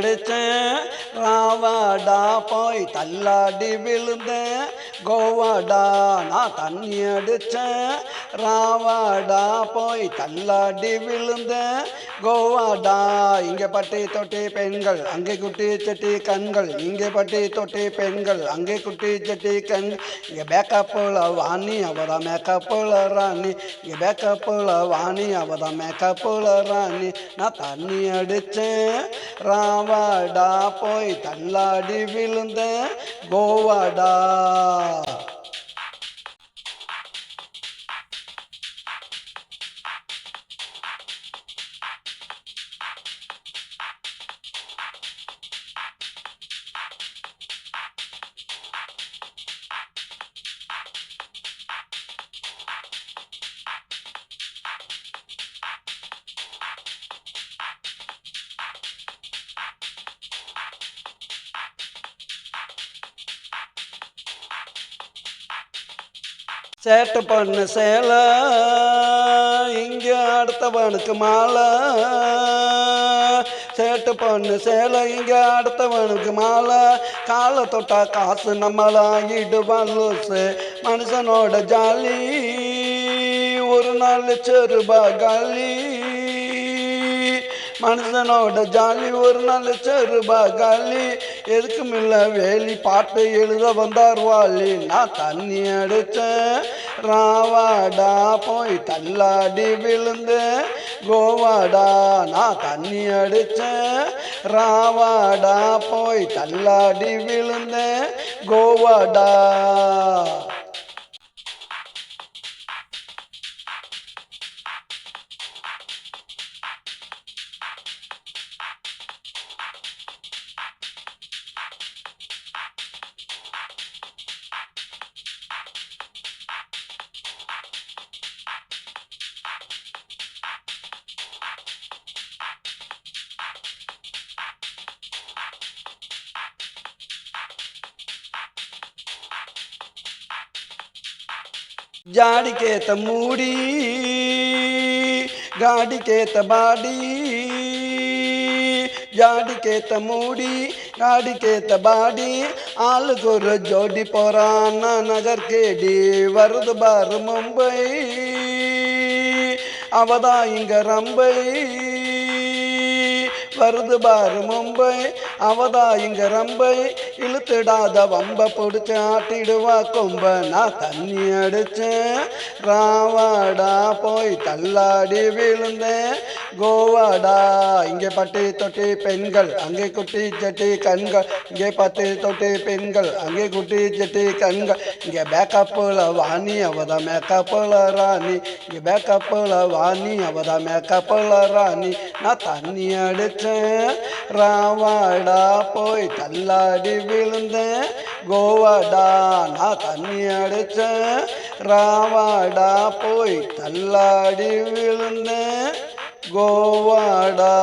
அடிச்சேன் ராவாடா போய் தள்ளாடி விழுந்தேன். கோவாடா நான் தண்ணி அடித்தேன் ராவாடா போய் தள்ளாடி விழுந்தேன். கோவாடா இங்கே பட்டி தொட்டி பெண்கள் அங்கே குட்டி சட்டி கண்கள். இங்கே பட்டி தொட்டி பெண்கள் அங்கே குட்டி சட்டி கண்கள். இங்கே பேக்கப்புல வாணி அவதான் மேக்கப்புல ராணி. இங்கே பேக்கப்புல வாணி அவதான் மேக்கப்புல ராணி. நான் தண்ணி அடித்தேன் ராவாடா போய் தள்ளாடி விழுந்தேன். கோவாடா சேட்டை பண்ண சேலை இங்கே அடுத்தவனுக்கு மாலை. சேட்டு பொண்ணு சேலை இங்கே அடுத்தவனுக்கு மாலை. காலை தொட்டா காசு நம்மளாகிடுவான் லூசு. மனுஷனோட ஜாலி ஒரு நாள் செருபா காலி. மனுஷனோட ஜாலி ஒரு நாள் செருபா காலி. எதுக்கும் இல்லை வேலி பாட்டு எழுத வந்தார் வாலி. நான் தண்ணி அடித்தேன் ராவாடா போய் தள்ளாடி விழுந்தேன். கோவாடா நான் தண்ணி அடித்தேன் ராவாடா போய் தள்ளாடி விழுந்தேன். கோவாடா. జాడికేత మూడి గాడికేత బాడి జాడికేత మూడి గాడికేత బాడి ఆలుగురు జోడి పొరాన నగర్ కేడి వరద బారు ముంబై அவதா இங்க ரம்பை வருது பாரு மும்பை. அவதா இங்க ரம்பை. இழுத்துடாத வம்ப பிடிச்சு ஆட்டிடுவா கொம்ப. நான் தண்ணி அடிச்சேன். ராவாடா போய் தள்ளாடி விழுந்தேன். கோவாடா. இங்கே பட்டி தொட்டி பெண்கள் அங்கே குட்டி ஜட்டி கண்கள். இங்கே பட்டி தொட்டி பெண்கள் அங்கே குட்டி ஜட்டி கண்கள். இங்கே பேக்கப்புல வாணி அவதா மேக்கப்பில் ராணி. இங்கே பேக்கப்புல வாணி அவதா மேக்கப்பில் ராணி. நான் தண்ணி அடித்தேன் ராவாடா போய் தள்ளாடி விழுந்தேன். கோவாடா நான் தண்ணி அடித்தேன் ராவாடா போய் தள்ளாடி விழுந்தேன். கோவாடா